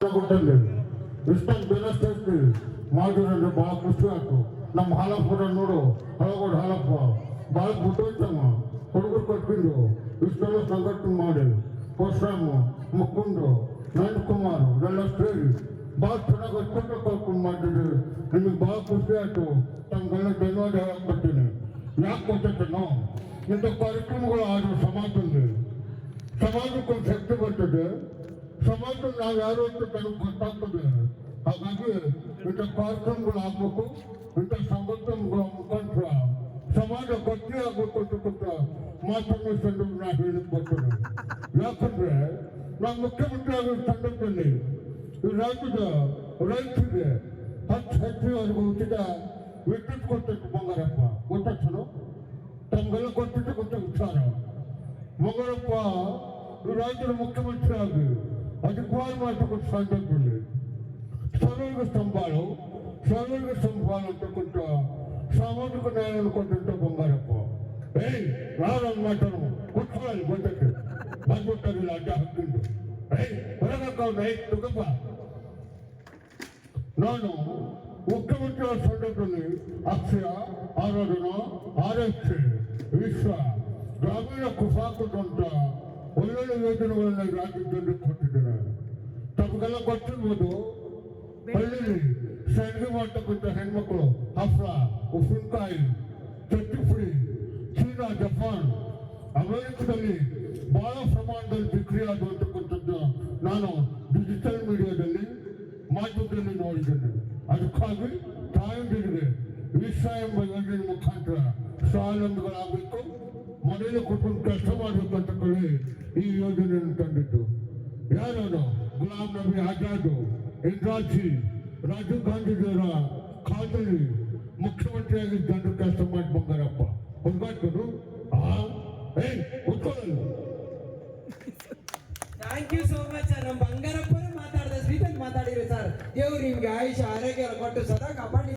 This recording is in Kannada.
ಕೊಟ್ಟಲ್ಲಿ ಇಷ್ಟೊಂದು ಬೆನಸ್ತೈತಿ ಮಾಡಿದ್ರೆ ಭಾಳ ಖುಷಿ ಆಯ್ತು. ನಮ್ಮ ಹಾಲಪ್ಪ ನೋಡು, ಹಳಗೋಡು ಹಾಲಪ್ಪ ಭಾಳ ಬುಟ್ಟೈತಮ್ಮ ಹುಡುಗರು ಕಟ್ಕೊಂಡು ಇಷ್ಟೆಲ್ಲ ಸಂಘಟನೆ ಮಾಡಿ, ಪರಶುರಾಮ ಮುಕ್ಕೊಂಡು ನಯನಕುಮಾರ್ ಎಲ್ಲ ಸೇರಿ ಭಾಳ ಚೆನ್ನಾಗಿ ಅಷ್ಟೊಂದು ಕರ್ಕೊಂಡು ಮಾಡಿದ್ರಿ. ನಿಮಗೆ ಭಾಳ ಖುಷಿ ಆಯ್ತು. ತಮ್ಗೆಲ್ಲ ಧನ್ಯವಾದ ಹೇಳಕ್ ಬರ್ತೀನಿ ಯಾಕೆ ನಾವು? ಇಂಥ ಕಾರ್ಯಕ್ರಮಗಳು ಆದ್ರು ಸಮಾಜದಲ್ಲಿ ಸಮಾಜಕ್ಕೊಂದು ಶಕ್ತಿ ಬರ್ತದೆ. ಸಮಾಜ ನಾವು ಯಾರು ಅಂತ ನನಗೆ ಗೊತ್ತಾಗ್ತದೆ ಹಾಗಾಗಿ ಇಂಥ ಕಾರ್ಯಕ್ರಮಗಳು ಆಗ್ಬೇಕು ಇಂಥ ಸಂಘಟನೆಗಳ ಮುಖಾಂತರ ಸಮಾಜ ಗಟ್ಟಿ ಆಗ್ಬೇಕು ಅಂತಕ್ಕಂಥ ಮಾತನ್ನು ಸಂದರ್ಭ ನಾ ಹೇಳಿಕ್ ಬರ್ತದೆ ಯಾಕಂದ್ರೆ ನಾವು ಮುಖ್ಯಮಂತ್ರಿ ಆಗಿರೋ ಸಂದರ್ಭದಲ್ಲಿ ಈ ರಾಜ್ಯದ ರೈತರಿಗೆ ಹತ್ತು ಹೆಚ್ಚು ಅವ್ರಿಗೆ ಉಚಿತ ವಿದ್ಯುತ್ ಕೊಟ್ಟಿತ್ತು ಬಂಗಾರಪ್ಪ ಗೊತ್ತಾಗ್ತನೋ ತಮ್ಗೆಲ್ಲ ಗೊತ್ತಿತ್ತು ಗೊತ್ತ ವಿಚಾರ ಮಗಳಪ್ಪ ಈ ರಾಜ್ಯದ ಮುಖ್ಯಮಂತ್ರಿ ಆಗಿ ಅಧಿಕಾರ ಮಾಡತಕ್ಕಂಥ ಸಂದರ್ಭದಲ್ಲಿ ಸರ್ವರ್ಗ ಸಂಭಾಳು ಸರ್ವರ್ಗ ಸಂಭಾಳ ಅಂತಕ್ಕಂಥ ಸಾಮಾಜಿಕ ನ್ಯಾಯವನ್ನು ಕೊಟ್ಟಂತ ಬಂಗಾರಪ್ಪ ಏಯ್ ಯಾರು ಮಾತಾಡೋ ಕುತ್ಕೊಳ್ಳಿ ಬಂದಕ್ಕೆ ಬಂದ್ಬಿಟ್ಟಿಲ್ಲ ಅಡ್ಡ ಹಾಕೊಂಡು ಏಯ್ ಹೊರಗಕ್ಕ ಏಯ್ ತುಗಪ್ಪ ನಾನು ಮುಖ್ಯಮಂತ್ರಿ ಸಂದರ್ಭದಲ್ಲಿ ಅಕ್ಷಯ ಆರಾಧನಾ ಆರಕ್ಷೆ ವಿಶ್ವ ಗ್ರಾಮೀಣ ಕುಸಾಕದಂತ ಒಳ್ಳೊಳ್ಳೆ ಯೋಜನೆಗಳನ್ನ ರಾಜ್ಯ ರಾಜ್ಯದಲ್ಲಿ ಕೊಟ್ಟಿದ್ದಾರೆ ತಮಗೆಲ್ಲ ಗೊತ್ತಿರ್ಬೋದು. ಹಳ್ಳಿಲಿ ಸಂಡಿಗೆ ಮಾಡ್ತಕ್ಕಂಥ ಹೆಣ್ಮಕ್ಳು ಹಫ್ರ ಉಪ್ಪಿನಕಾಯಿ ಚಟ್ಟಿ ಪುಡಿ ಚೀನಾ ಜಪಾನ್ ಅಮೆರಿಕದಲ್ಲಿ ಬಹಳ ಪ್ರಮಾಣದಲ್ಲಿ ಬಿಕ್ರಿ ಆಗುವಂತಕ್ಕಂಥದ್ದು ನಾನು ಡಿಜಿಟಲ್ ಮೀಡಿಯಾದಲ್ಲಿ ಮಾಧ್ಯಮದಲ್ಲಿ ನೋಡಿದ್ದೇನೆ. ಅದಕ್ಕಾಗಿ ತಾಯಂದಿರಿಗೆ ವಿಶ್ವ ಎಂಬ ಯೋಜನೆ ಮುಖಾಂತರ ಸ್ವಾವಲಂಬಿಗಳಾಗಬೇಕು. ಮನೆಯಲ್ಲಿ ಕುಟುಂಬ ಕಷ್ಟ ಮಾಡಬೇಕು ಈ ಯೋಜನೆಯನ್ನು ತಂದಿದ್ದು. ಯಾರು ಗುಲಾಂ ನಬಿ ಆಜಾದ್, ಇಂದ್ರಾಜಿ, ರಾಜೀವ್ ಗಾಂಧಿಯವರ ಕಾಲದಲ್ಲಿ ಮುಖ್ಯಮಂತ್ರಿಯಾಗಿ ಜನರು ಕೆಲಸ ಮಾಡಿ ಬಂಗಾರಪ್ಪ. ಹೊರಗಾಡ್ಕೊಂಡು ಆ? ಏ thank you so much sir ನಮ್ಮ ಬಂಗಾರಪ್ಪನೇ ಮಾತಾಡಿದ ಸರ್ ದೇವ್ರು ನಿಮ್ಗೆ ಆಯುಷ ಆರೋಗ್ಯ ಕೊಟ್ಟು ಸದಾ ಕಾಪಾಡಿ.